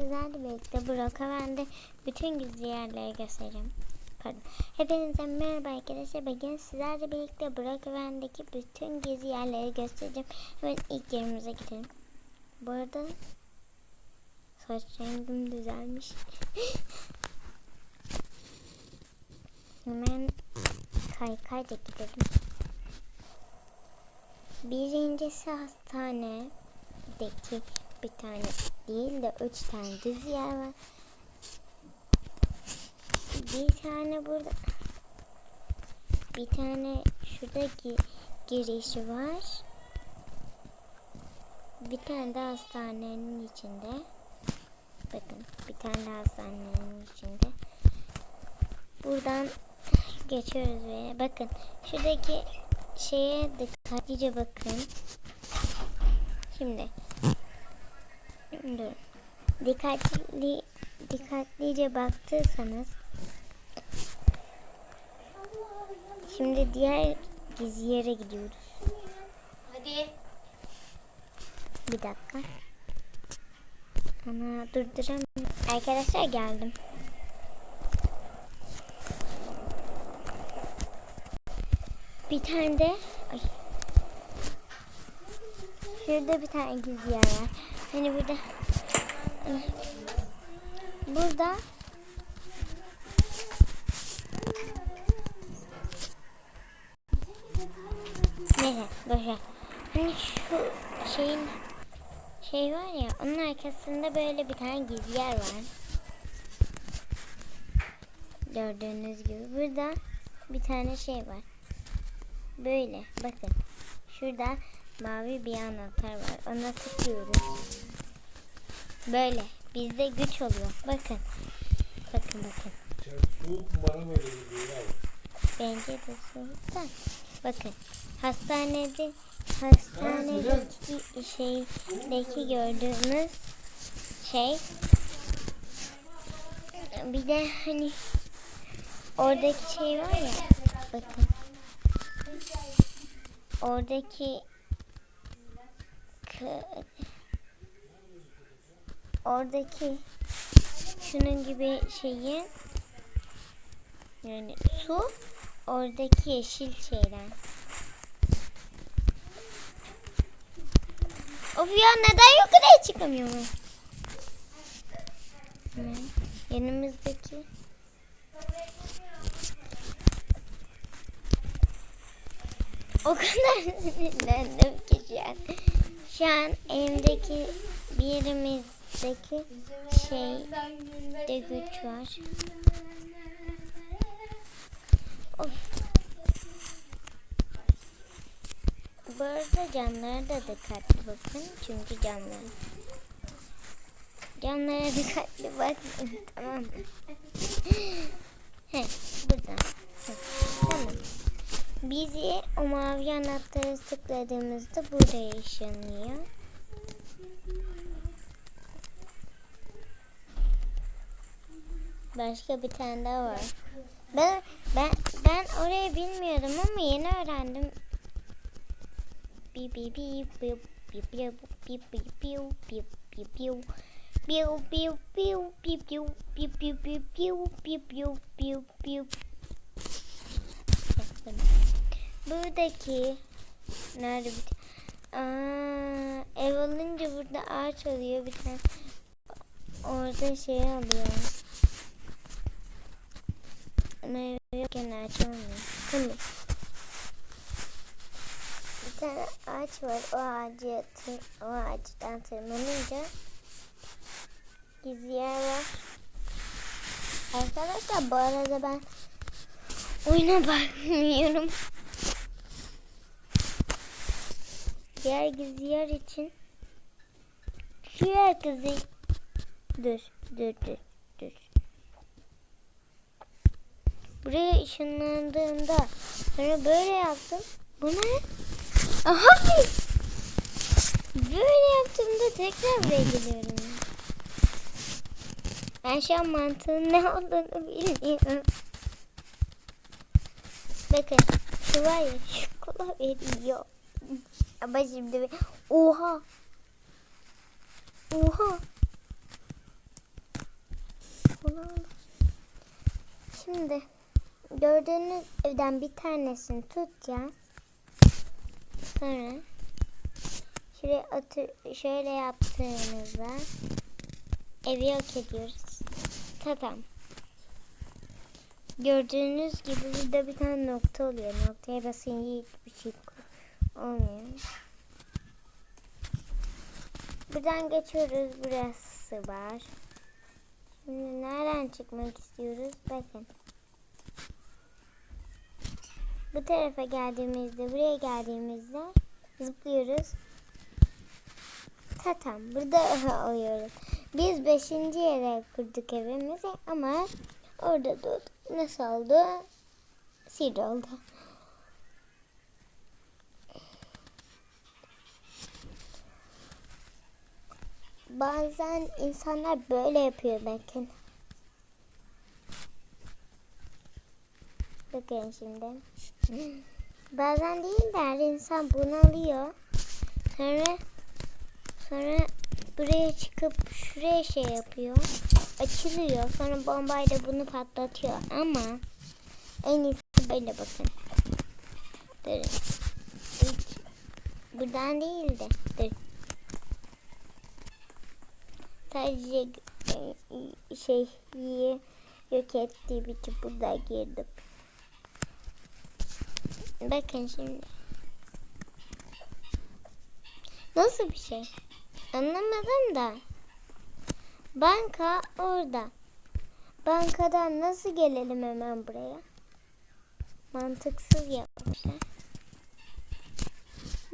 sizlerle birlikte Brookhaven'de bütün gizli yerleri göstereceğim. Pardon. Hepinize merhaba arkadaşlar. Bugün sizlerle birlikte Brookhaven'deki bütün gizli yerleri göstereceğim. Hemen ilk yerimize gidelim. Bu arada saç rengim düzelmiş. Hemen kaykayla gidelim. Birincisi hastanedeki bir tane değil de üç tane düz yer var. Bir tane burada. Bir tane şurada gi girişi var. Bir tane de hastanenin içinde. Bakın bir tane de hastanenin içinde. Buradan geçiyoruz ve bakın şuradaki şeye dikkatlice bakın. Şimdi dur. Dikkatli dikkatlice baktıysanız şimdi diğer gizli yere gidiyoruz. Hadi. Bir dakika. Ana durduramıyorum. Arkadaşlar geldim. Bir tane de ay. Şurada bir tane gizli yer var. Hani burada burada Neyse boşver. Hani şu şeyin şey var ya onun arkasında böyle bir tane gizli yer var. Gördüğünüz gibi burada bir tane şey var. Böyle bakın. Şurada mavi bir anahtar var. Ona tıklıyoruz. Böyle. Bizde güç oluyor. Bakın. Bakın bakın. Soğuk bana böyle geliyor ya. Bence de soğukta. Bakın. Hastanede hastanedeki şeydeki gördüğünüz şey bir de hani oradaki şey var ya bakın oradaki oradaki şunun gibi şeyi yani su oradaki yeşil şeyler. Of ya neden yukarıya çıkamıyorum? Hemen yanımızdaki o kadar sinirlendim ki şu. Şu an elimdeki bir yerimizdeki şeyde güç var. Of. Bu arada camlara da dikkatli bakın. Çünkü camlar. Camlara dikkatli bakın. tamam mı? He, burada. He, tamam. Bizi o mavi anahtarı tıkladığımızda buraya ışınlıyor. Başka bir tane daha var. Ben ben ben orayı bilmiyordum ama yeni öğrendim. Bi bi bi bi bi bi bi bi bi bi bi bi Piu piu piu piu piu piu piu piu piu piu piu piu piu Buradaki nerede bir Aa, ev olunca burada ağaç oluyor bir tane. Orada şey oluyor. Meyve yokken ağaç olmuyor. Tamam. Bir tane ağaç var. O ağacı o ağaçtan tırmanınca gizli yer var. Arkadaşlar bu arada ben oyuna bakmıyorum. Diğer gizli yer için şu kızı dur dur dur dur. Buraya ışınlandığımda sonra böyle yaptım. Bu ne? Aha! Böyle yaptığımda tekrar buraya geliyorum. Ben şu an mantığın ne olduğunu bilmiyorum. Bakın şu var ya şu kola veriyor. Ama şimdi bir- oha. Oha. Şimdi gördüğünüz evden bir tanesini tutacağız. Sonra şuraya atı, şöyle yaptığımızda evi yok ediyoruz. Tamam. Gördüğünüz gibi burada bir tane nokta oluyor. Noktaya basınca hiçbir şey olmuyor. Buradan geçiyoruz. Burası var. Şimdi nereden çıkmak istiyoruz? Bakın. Bu tarafa geldiğimizde, buraya geldiğimizde zıplıyoruz. Tatam. Burada oluyoruz. Biz beşinci yere kurduk evimizi ama orada da nasıl oldu? Sihir oldu. Bazen insanlar böyle yapıyor bakın. Bakın şimdi. Bazen değil de her insan bunu alıyor. Sonra sonra buraya çıkıp şuraya şey yapıyor. Açılıyor. Sonra bombayla bunu patlatıyor ama en iyisi böyle bakın. Durun. Hiç buradan değil de. Dur. Sadece e, şey yok ettiği bir çubuğa girdim. Bakın şimdi. Nasıl bir şey? Anlamadım da. Banka orada. Bankadan nasıl gelelim hemen buraya? Mantıksız yapmışlar.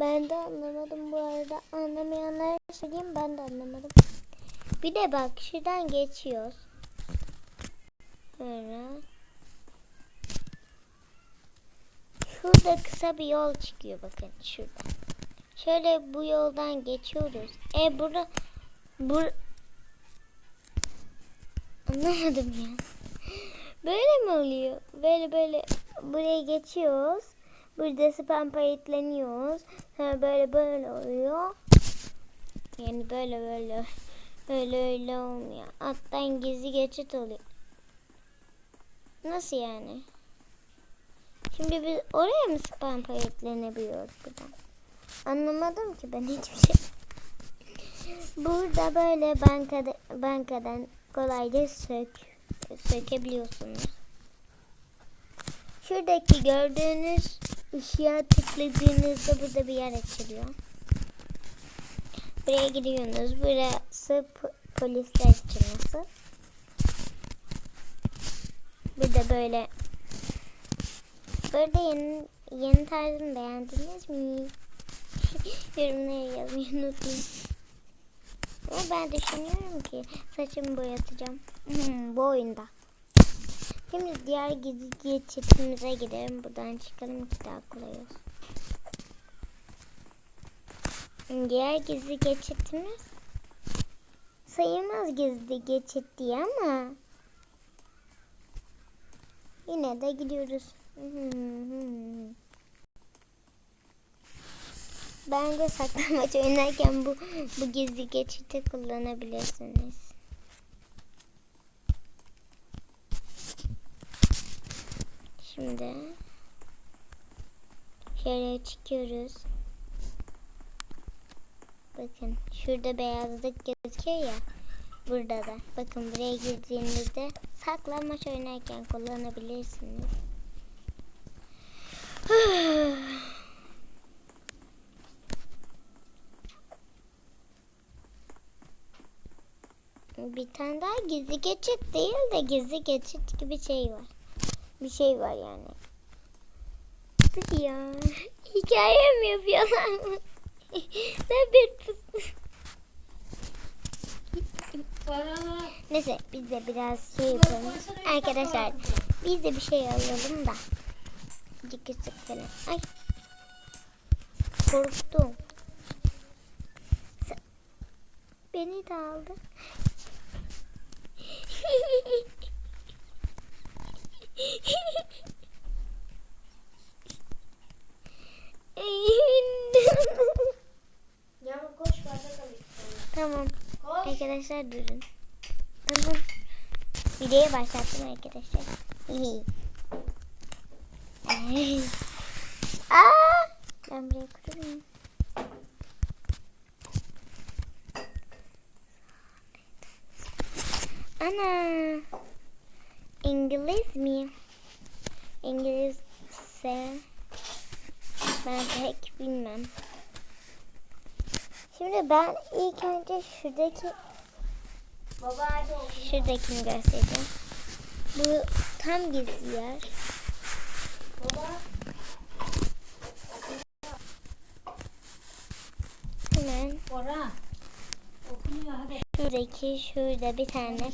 Ben de anlamadım bu arada. Anlamayanlara söyleyeyim ben de anlamadım. Bir de bak şuradan geçiyoruz. Sonra şurada kısa bir yol çıkıyor bakın şurada. Şöyle bu yoldan geçiyoruz. E burada bur Anlamadım ya. Böyle mi oluyor? Böyle böyle buraya geçiyoruz. Burada spam paketleniyoruz. Sonra böyle böyle oluyor. Yani böyle böyle öyle öyle olmuyor. Alttan gizli geçit oluyor. Nasıl yani? Şimdi biz oraya mı spam paketlenebiliyoruz buradan? Anlamadım ki ben hiçbir şey. Burada böyle bankada, bankadan kolayca sök, sökebiliyorsunuz. Şuradaki gördüğünüz ışığa tıkladığınızda burada bir yer açılıyor. Buraya gidiyorsunuz. Burası polisler için nasıl? Burada böyle Burada yeni, yeni tarzını beğendiniz mi? Yorumlara yazmayı unutmayın. Ama ben düşünüyorum ki saçımı boyatacağım. Hmm, bu oyunda. Şimdi diğer gizli geçitimize gidelim. Buradan çıkalım ki daha kolay olsun. Diğer gizli geçitimiz sayılmaz gizli geçit diye ama yine de gidiyoruz. Bence saklanmaç oynarken bu bu gizli geçiti kullanabilirsiniz. Şimdi şöyle çıkıyoruz. Bakın şurada beyazlık gözüküyor ya. Burada da. Bakın buraya girdiğinizde saklanmaç oynarken kullanabilirsiniz. Bir tane daha gizli geçit değil de gizli geçit gibi şey var. Bir şey var yani. Ya. Hikaye mi yapıyorlar? ben bir. Paralar. Neyse biz de biraz şey yapalım. Arkadaşlar biz de bir şey alalım da. Cikisik falan. Ay. Korktum. Beni de aldı. Alayım. Tamam. Koş. Arkadaşlar durun. Tamam. Videoyu başlattım arkadaşlar. Aa, ben buraya kurayım. Ana. İngiliz mi? İngilizce ben pek bilmem. Şimdi ben ilk önce şuradaki şuradakini göstereceğim. Bu tam gizli yer. Baba. Hemen şuradaki şurada bir tane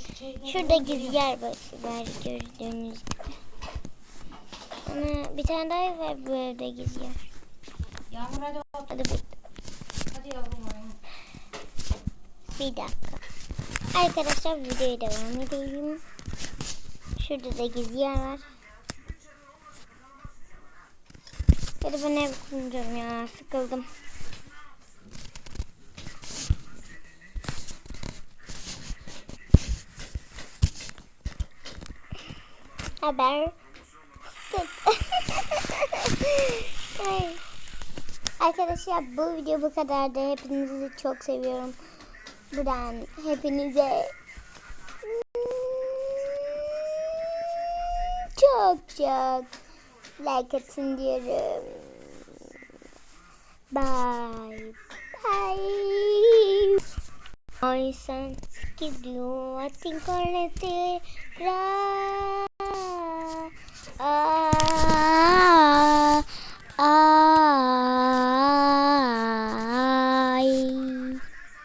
şurada gizli yer var, gördüğünüz gibi. Ana bir tane daha var bu evde gizli yer. Yağmur hadi otur. Hadi Hadi yavrum. Bir dakika. Arkadaşlar videoya devam edelim. Şurada da gizli yer var. Hadi ben ev kuracağım ya sıkıldım. Haber. Arkadaşlar bu video bu kadardı. Hepinizi çok seviyorum. Buradan hepinize çok çok like atın diyorum. Bye. Bye. My son you a thing called a ah, ah, ah.